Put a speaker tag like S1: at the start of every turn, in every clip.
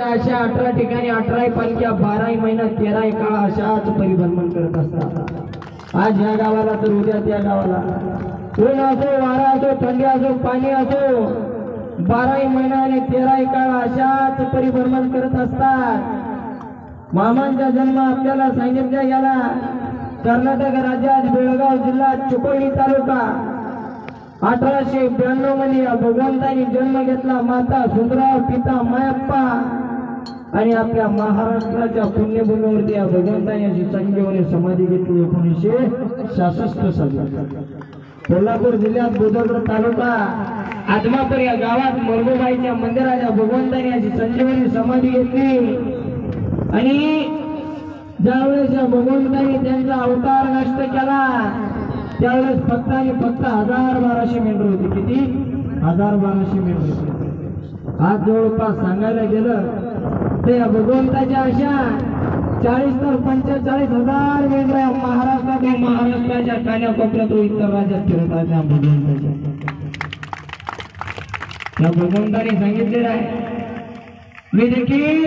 S1: अशा अठरा ठिकाणी अठराही पालख्या बाराही महिना तेराही काळ अशाच परिभ्रमण करत असतात. आज या गावाला तर उद्या त्या गावाला. ऊन असो वारा असो थंडी असो पाणी असो बाराही महिना आणि तेराही काळ अशाच परिभ्रमण करत असतात. मामांचा जन्म आपल्याला सांगितल्या गेला कर्नाटक राज्यात बेळगाव जिल्हा चिकोडी तालुका. अठराशे ब्याण्णवमध्ये या भगवंतानी जन्म घेतला माता सुंदराव पिता मायप्पा. आणि आपल्या महाराष्ट्राच्या पुण्यभूमीवरती या भगवंताने अशी संजीवनी समाधी घेतली एकोणीसशे सहासष्ट साली. कोल्हापूर जिल्ह्यात बुधवड तालुका आदमापूर या गावात मरगोबाईच्या मंदिराच्या भगवंताने अशी संजीवनी समाधी घेतली. आणि ज्यावेळेस या भगवंताने त्यांचा अवतार नष्ट केला त्यावेळेस फक्त आणि फक्त हजार बाराशे मेंढर होती. किती? हजार बाराशे मेंढर होती. आज जवळपास सांगायला गेलं ते भगवंताच्या अशा चाळीस तर पंचेचाळीस हजार वेगळ्या महाराष्ट्रात व महाराष्ट्राच्या कान्याकोपऱ्यात व इतर राज्यात फिरत आहेत या भगवंताच्या. त्या भगवंताने सांगितलेलं आहे मी देखील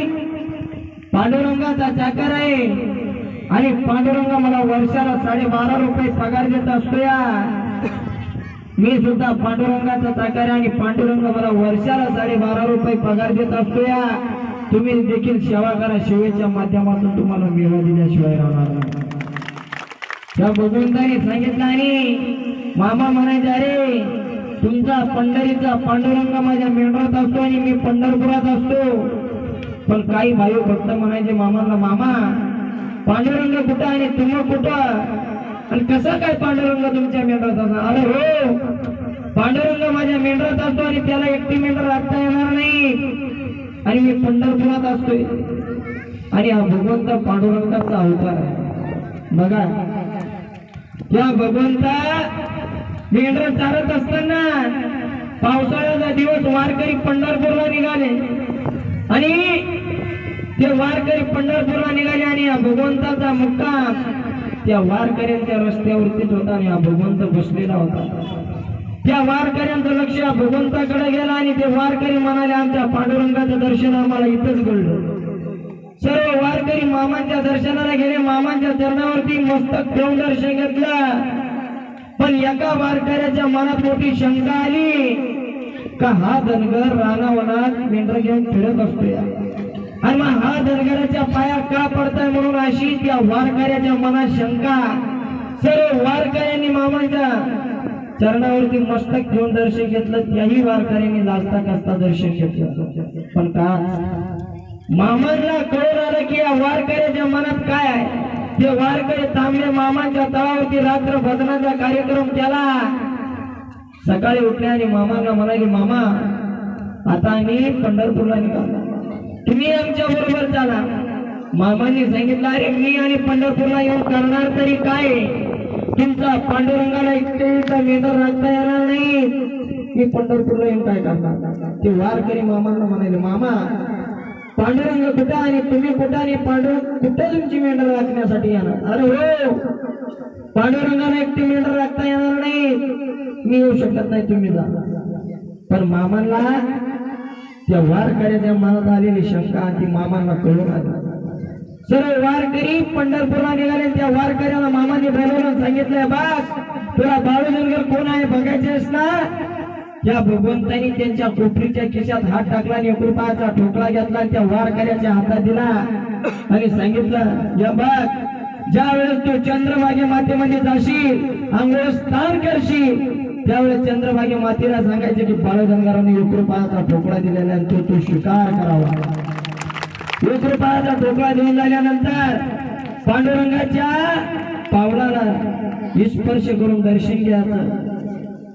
S1: पांडुरंगाचा चाकर आहे आणि पांडुरंग मला वर्षाला साडेबारा रुपये पगार देत असतो या मी सुद्धा पांडुरंगाचा चाकर आहे आणि पांडुरंग मला वर्षाला साडेबारा रुपये पगार देत असतो या तुम्ही देखील सेवा करा सेवेच्या माध्यमातून तुम्हाला मेळा दिल्याशिवाय राहणार नाही. त्या भगवंताने सांगितलं आणि मामा म्हणायचे अरे तुमचा पंढरीचा पांडुरंग माझ्या मेंढरात असतो आणि मी पंढरपुरात असतो. पण काही भाई भक्त म्हणायचे मामाला मामा पांडुरंग कुठं आणि तुम्ही कुठं? आणि कसा काय पांडुरंग तुमच्या मेंढरात असणार? अरे हो पांडुरंग माझ्या मेंढरात असतो आणि त्याला एकटी मेंढर राखता येणार नाही. आणि मी पंढरपुरात असतोय. आणि हा भगवंत पांडुरंगाचा अवतार आहे. बघा. या भगवंता मेंढर चालत असताना पावसाळ्याचा दिवस वारकरी पंढरपूरला निघाले. आणि ते वारकरी पंढरपूरला निघाले आणि या भगवंताचा मुक्काम त्या वारकऱ्यांच्या रस्त्यावरतीच होता आणि हा भगवंत बसलेला होता. त्या वारकऱ्यांचं लक्ष या भगवंताकडे गेलं आणि ते वारकरी म्हणाले आमच्या पांडुरंगाचं दर्शन आम्हाला इथंच घडलं. सर्व वारकरी मामांच्या दर्शनाला गेले मामांच्या चरणावरती मस्तक ठेवून दर्शन घेतलं. पण एका वारकऱ्याच्या मनात मोठी शंका आली का हा धनगर रानावनात मेंढर घेऊन फिरत असतो आणि मग हा धनगराच्या पाया का पडताय म्हणून अशी त्या वारकऱ्याच्या मनात शंका. सर्व वारकऱ्यांनी मामांच्या चरणावरती मस्तक घेऊन दर्शन घेतलं त्याही वारकऱ्यांनी लाजता कसता दर्शन घेतलं. पण का? मामांना कळून आलं की या वारकऱ्याच्या मनात काय आहे? ते वारकरी थांबले मामांच्या तळावरती रात्र भजनाचा कार्यक्रम केला. सकाळी उठले आणि मामांना म्हणाले मामा आता आम्ही पंढरपूरला निघालो. तुम्ही आमच्या बरोबर चाला. मामांनी सांगितलं अरे मी आणि पंढरपूरला येऊन करणार तरी काय? तुमचा पांडुरंगाला एकटेचा मेंदर राखता येणार नाही. मी पंढरपूरला येऊन काय करणार? ते वारकरी मामांना म्हणाले मामा पांडुरंग कुठं आणि तुम्ही कुठं आणि पांडुरंग कुठं तुमची मेंढर राखण्यासाठी येणार? अरे हो पांडुरंगाला एकटी मेंढर राखता येणार नाही. मी येऊ शकत नाही तुम्ही जा. पण मामांना त्या वारकऱ्याच्या मनात आलेली शंका ती मामांना कळून आली. सर्व वारकरी पंढरपूरला निघाले त्या वारकऱ्याला मामाने बोलवलं. सांगितलंय बाग तुला बाळू कोण आहे बघायचेस ना? त्या भगवंतानी त्यांच्या कोपरीच्या खिशात हात टाकला आणि एक रुपयाचा ठोकळा घेतला आणि त्या वारकऱ्याच्या हातात दिला. आणि सांगितलं या बाग ज्या वेळेस तू चंद्रभागे मातेमध्ये जाशील आंघोळ स्नान करशील त्यावेळेस चंद्रभागे मातेला सांगायचे की बाळगंगाराने एक रुपयाचा ठोकळा दिलेला आहे तो तू स्वीकार करावा. एक रुपयाचा ठोकळा देऊन झाल्यानंतर पांडुरंगाच्या पावलाला स्पर्श करून दर्शन घ्यायचं.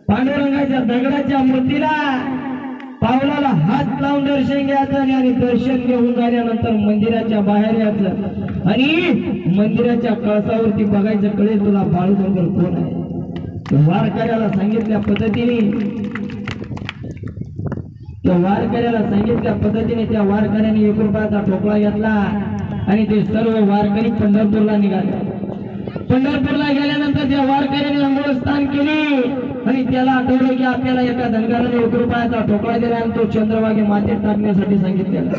S1: पांडुरंगाच्या दगडाच्या मूर्तीला पावलाला हात लावून दर्शन घ्यायचं आणि दर्शन घेऊन झाल्यानंतर मंदिराच्या बाहेर यायचं. आणि मंदिराच्या कळसावरती बघायचं कळेल तुला बाळू डोंगर कोण आहे. वारकऱ्याला सांगितल्या पद्धतीने त्या वारकऱ्याला सांगितल्या पद्धतीने त्या वारकऱ्याने एक रुपयाचा ठोकळा घेतला आणि ते सर्व वारकरी पंढरपूरला निघाले. पंढरपूरला गेल्यानंतर त्या वारकऱ्याने अंघोळ स्नान केली. आणि त्याला आठवलं की आपल्याला एका धनगराने एक रुपयाचा ठोकळा दिला आणि तो चंद्रभागे मातीत टाकण्यासाठी सांगितलेला.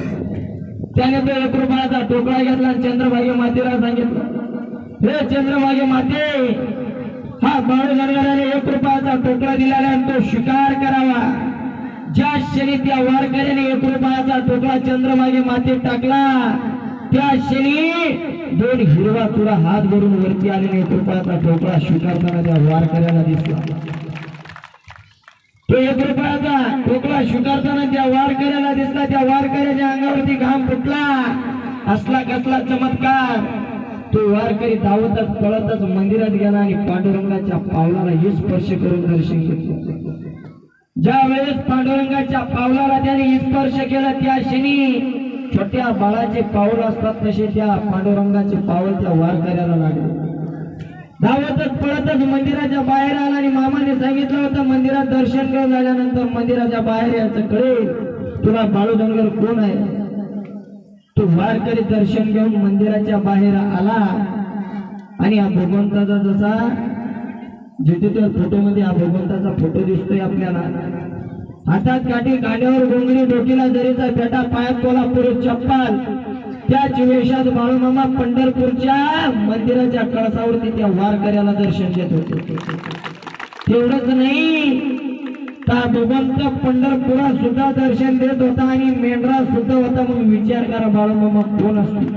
S1: त्याने तो एक रुपयाचा टोकळा घेतला आणि चंद्रभागे मातेला सांगितलं. हे चंद्रभागे माते हा बाळू जनगराने एक रुपयाचा टोकळा दिला आणि तो शिकार करावा. ज्या क्षणी त्या वारकऱ्याने एक रुपयाचा टोकळा चंद्रभागे मातीत टाकला त्या क्षणी दोन हिरवा तुरा हात भरून वरती आलेले कृपयाचा ठोकळा टोकळा स्वीकारताना त्या वारकऱ्याला दिसला. तो एक रुपयाचा ठोकळा स्वीकारताना त्या वारकऱ्याला दिसला. त्या वारकऱ्याच्या अंगावरती घाम फुटला. असला कसला चमत्कार. तो वारकरी धावतच पळतच मंदिरात गेला आणि पांडुरंगाच्या पावलाला हे स्पर्श करून दर्शन घेतलं. ज्या वेळेस पांडुरंगाच्या पावलाला त्याने स्पर्श केला त्या क्षणी छोट्या बाळाचे पाऊल असतात तसे त्या पांडुरंगाचे पाऊल त्या वारकऱ्याला लागले. धावतच पळतच मंदिराच्या बाहेर आला आणि मामाने सांगितलं होतं मंदिरात दर्शन घेऊन झाल्यानंतर मंदिराच्या बाहेर यायचं कळेल. तुला बाळू कोण आहे? तो वारकरी दर्शन घेऊन मंदिराच्या बाहेर आला. आणि हा भगवंताचा जसा जिथे त्या फोटोमध्ये हा भगवंताचा फोटो दिसतोय आपल्याला. हातात काठी गाड्यावर गोंगडी डोकीला जरीचा पेटा पायात कोल्हापूर चप्पल. त्याच वेशात बाळूमामा पंढरपूरच्या मंदिराच्या कळसावरती त्या वारकऱ्याला दर्शन देत होते. तेवढंच नाही त्या भगवंत पंढरपुरात सुद्धा दर्शन देत होता आणि मेंढरा सुद्धा होता. मग विचार करा बाळूमामा कोण असतो?